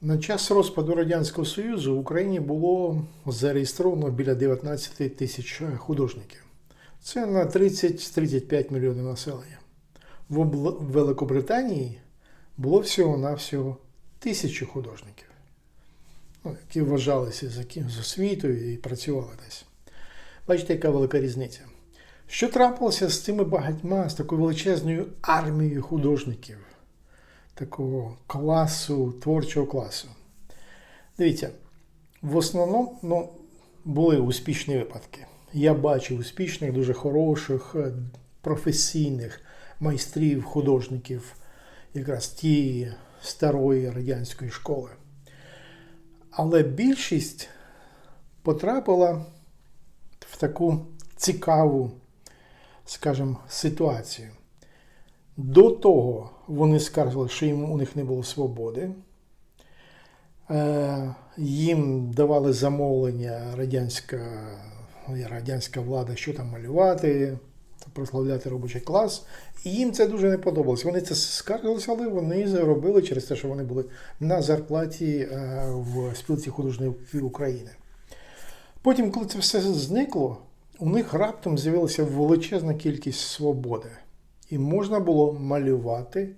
На час розпаду Радянського Союзу в Україні було зареєстровано біля 19 тисяч художників. Це на 30-35 мільйонів населення. В Великобританії було всього-навсього тисячі художників, ну, які вважалися за освітою і працювали десь. Бачите, яка велика різниця. Що трапилося з цими багатьма, з такою величезною армією художників, такого класу, творчого класу? Дивіться, в основному ну, були успішні випадки. Я бачив успішних, дуже хороших, е, професійних майстрів, художників, якраз ті старої радянської школи. Але більшість потрапила в таку цікаву, скажімо, ситуацію. До того вони скаржили, що їм у них не було свободи. Е, Їм давали замовлення радянська, радянська влада, що там малювати, прославляти робочий клас. І їм це дуже не подобалось. Вони це скаржилися, але вони заробили через те, що вони були на зарплаті е, в спілці художників України. Потім, коли це все зникло, у них раптом з'явилася величезна кількість свободи. І можна було малювати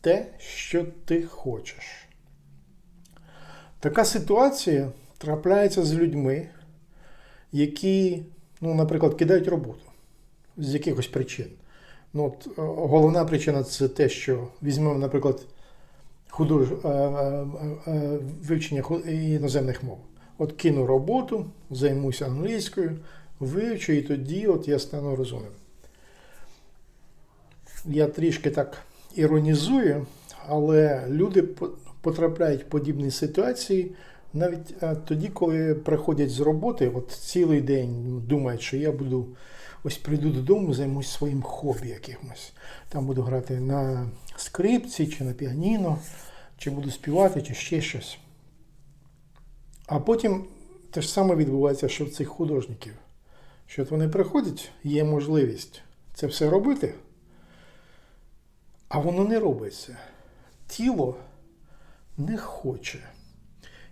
те, що ти хочеш. Така ситуація трапляється з людьми, які, ну, наприклад, кидають роботу з якихось причин. Ну, от, е, головна причина це те, що візьмемо, наприклад, худож... е, е, вивчення іноземних мов. От кину роботу, займуся англійською, вивчу, і тоді от я стану розумним. Я трішки так іронізую, але люди потрапляють в подібні ситуації навіть е, тоді, коли приходять з роботи, от цілий день думають, що я буду ось прийду додому, займусь своїм хобі якимось. Там буду грати на скрипці чи на піаніно, чи буду співати, чи ще щось. А потім те ж саме відбувається, що в цих художників. Що от вони приходять, є можливість це все робити, а воно не робиться. Тіло не хоче.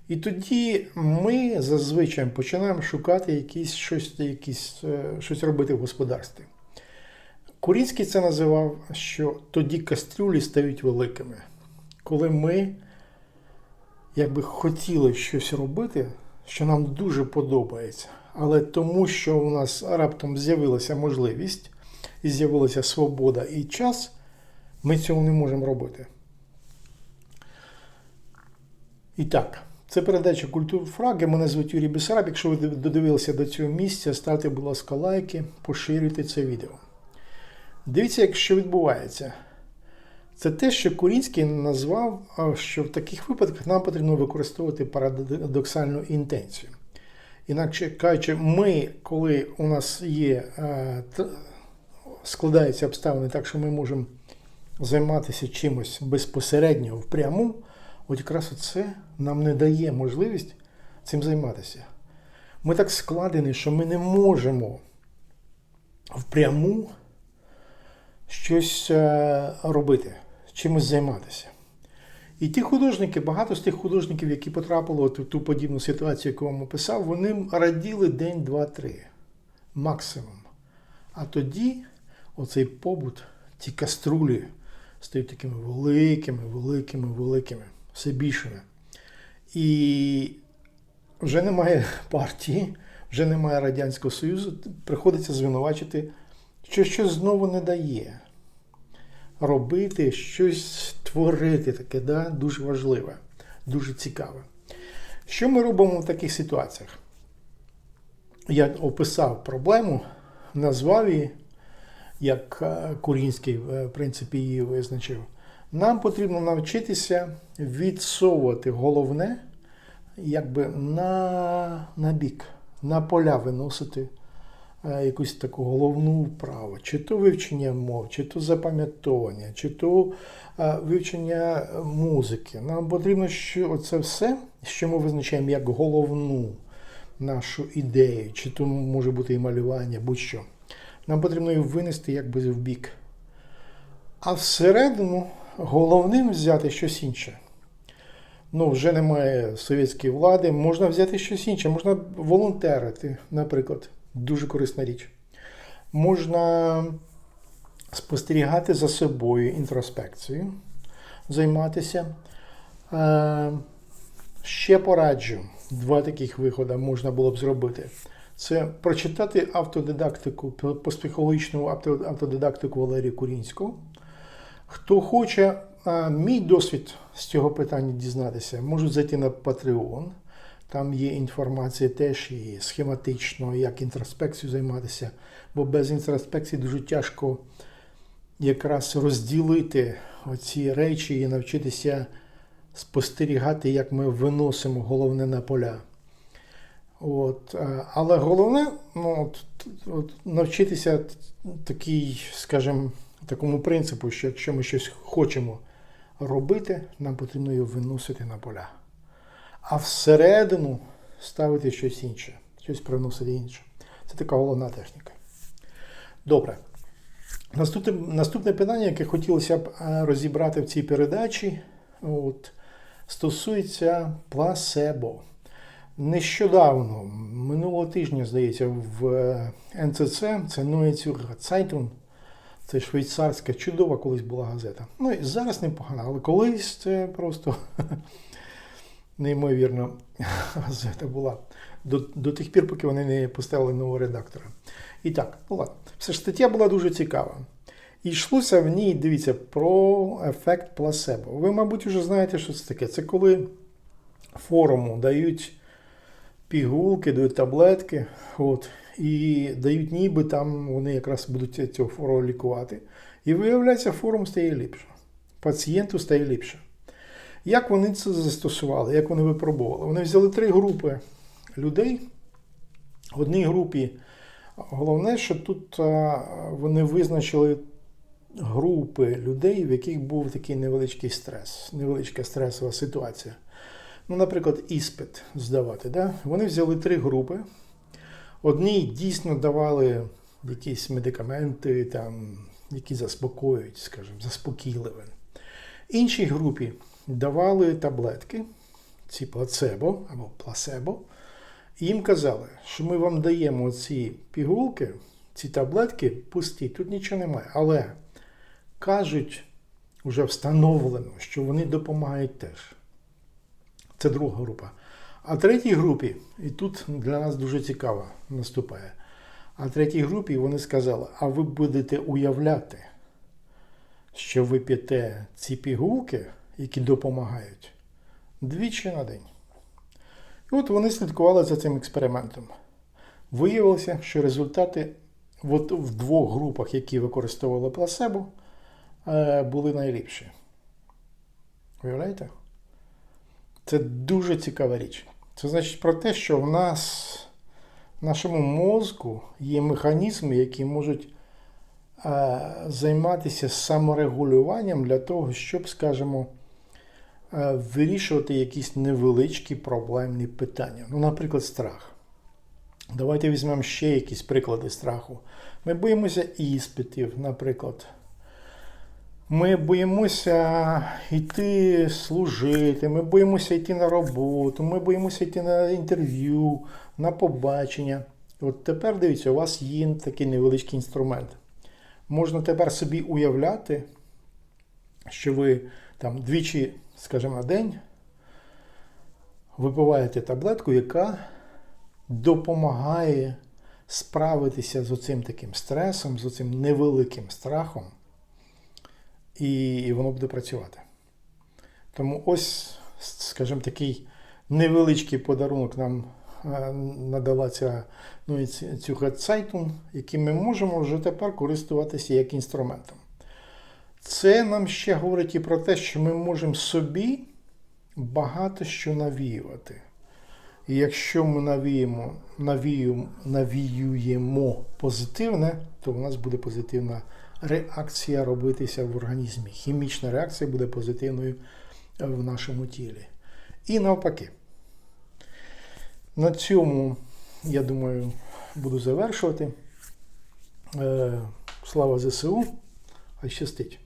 І тоді ми зазвичай починаємо шукати якісь, щось, якісь, е, щось робити в господарстві. Курінський це називав, що тоді кастрюлі стають великими. Коли ми якби хотіли щось робити, що нам дуже подобається, але тому, що у нас раптом з'явилася можливість і з'явилася свобода і час, ми цього не можемо робити. І так, це передача Культур Фраги. Мене звуть Юрій Бесараб. Якщо ви додивилися до цього місця, ставте, будь ласка, лайки, поширюйте це відео. Дивіться, як що відбувається. Це те, що Курінський назвав, що в таких випадках нам потрібно використовувати парадоксальну інтенцію. Інакше кажучи, ми, коли у нас є, е, складаються обставини так, що ми можемо займатися чимось безпосередньо впряму, от якраз це нам не дає можливість цим займатися. Ми так складені, що ми не можемо впряму щось е, робити, чимось займатися. І ті художники, багато з тих художників, які потрапили от в ту подібну ситуацію, яку вам описав, вони раділи день, два, три, максимум. А тоді оцей побут, ті каструлі стають такими великими, великими, великими, все більшими. І вже немає партії, вже немає Радянського Союзу, приходиться звинувачити, що щось знову не дає. Робити, щось творити таке, да? дуже важливе, дуже цікаве. Що ми робимо в таких ситуаціях? Я описав проблему, назвав її, як е, Курінський, е, в принципі, її визначив. Нам потрібно навчитися відсовувати головне, якби на, на бік, на поля виносити е, якусь таку головну вправу, чи то вивчення мов, чи то запам'ятовування, чи то вивчення музики. Нам потрібно, що це все, що ми визначаємо як головну нашу ідею, чи то може бути і малювання, будь-що. Нам потрібно її винести якби в бік. А всередину головним взяти щось інше. ну, вже немає совєтської влади, можна взяти щось інше, можна волонтерити, наприклад, дуже корисна річ. Можна спостерігати за собою інтроспекцією, займатися. Е, Ще пораджу, два таких виходи можна було б зробити. Це прочитати автодидактику, психологічну авто- автодидактику Валерія Курінського. Хто хоче мій досвід з цього питання дізнатися, можуть зайти на Patreon. Там є інформація теж і схематично, як інтроспекцією займатися, бо без інтроспекції дуже тяжко якраз розділити оці речі і навчитися спостерігати, як ми виносимо головне на поля. От, е, але головне ну, от, от, навчитися такій, скажімо, такому принципу, що якщо ми щось хочемо робити, нам потрібно його виносити на поля. А всередину ставити щось інше, щось привносити інше. Це така головна техніка. Добре. Наступне, наступне питання, яке хотілося б е, розібрати в цій передачі, от, стосується пласебо. Нещодавно, минулого тижня, здається, в НЦЦ, це Neue Zeitung, це швейцарська чудова колись була газета. Ну і зараз непогана, але колись це просто неймовірно газета була. До, до тих пір, поки вони не поставили нового редактора. І так, ну ладно. Все ж стаття була дуже цікава. І йшлося в ній, дивіться, про ефект пласебо. Ви, мабуть, вже знаєте, що це таке. Це коли форуму дають пігулки, дають таблетки, от, і дають ніби там вони якраз будуть цього фору лікувати. І виявляється, форум стає ліпше. Пацієнту стає ліпше. Як вони це застосували, як вони випробували? Вони взяли три групи людей. В одній групі головне, що тут вони визначили групи людей, в яких був такий невеличкий стрес, невеличка стресова ситуація. Ну, наприклад, іспит здавати. Да? Вони взяли три групи. Одній дійсно давали якісь медикаменти, там, які заспокоюють, скажімо, заспокійливі. Іншій групі давали таблетки, ці плацебо або пласебо. І їм казали, що ми вам даємо ці пігулки, ці таблетки пусті, тут нічого немає. Але кажуть, вже встановлено, що вони допомагають теж. Це друга група. А третій групі, і тут для нас дуже цікаво наступає. А третій групі вони сказали: а ви будете уявляти, що ви п'єте ці пігулки, які допомагають, двічі на день. І от вони слідкували за цим експериментом. Виявилося, що результати от в двох групах, які використовували пласебо, е, були найліпші. Уявляєте? Це дуже цікава річ. Це значить про те, що в нас, в нашому мозку є механізми, які можуть е, займатися саморегулюванням для того, щоб, скажімо, е, вирішувати якісь невеличкі проблемні питання. Ну, наприклад, страх. Давайте візьмемо ще якісь приклади страху. Ми боїмося іспитів, наприклад. Ми боїмося йти служити, ми боїмося йти на роботу, ми боїмося йти на інтерв'ю, на побачення. От тепер дивіться, у вас є такий невеличкий інструмент. Можна тепер собі уявляти, що ви там двічі, скажімо, на день випиваєте таблетку, яка допомагає справитися з оцим таким стресом, з оцим невеликим страхом і, воно буде працювати. Тому ось, скажімо, такий невеличкий подарунок нам е, надала ця ну, цю Zeitung, яким ми можемо вже тепер користуватися як інструментом. Це нам ще говорить і про те, що ми можемо собі багато що навіювати. І якщо ми навіємо, навіюємо, навіюємо позитивне, то у нас буде позитивна реакція робитися в організмі. Хімічна реакція буде позитивною в нашому тілі. І навпаки. На цьому, я думаю, буду завершувати. Е, Слава ЗСУ, хай щастить!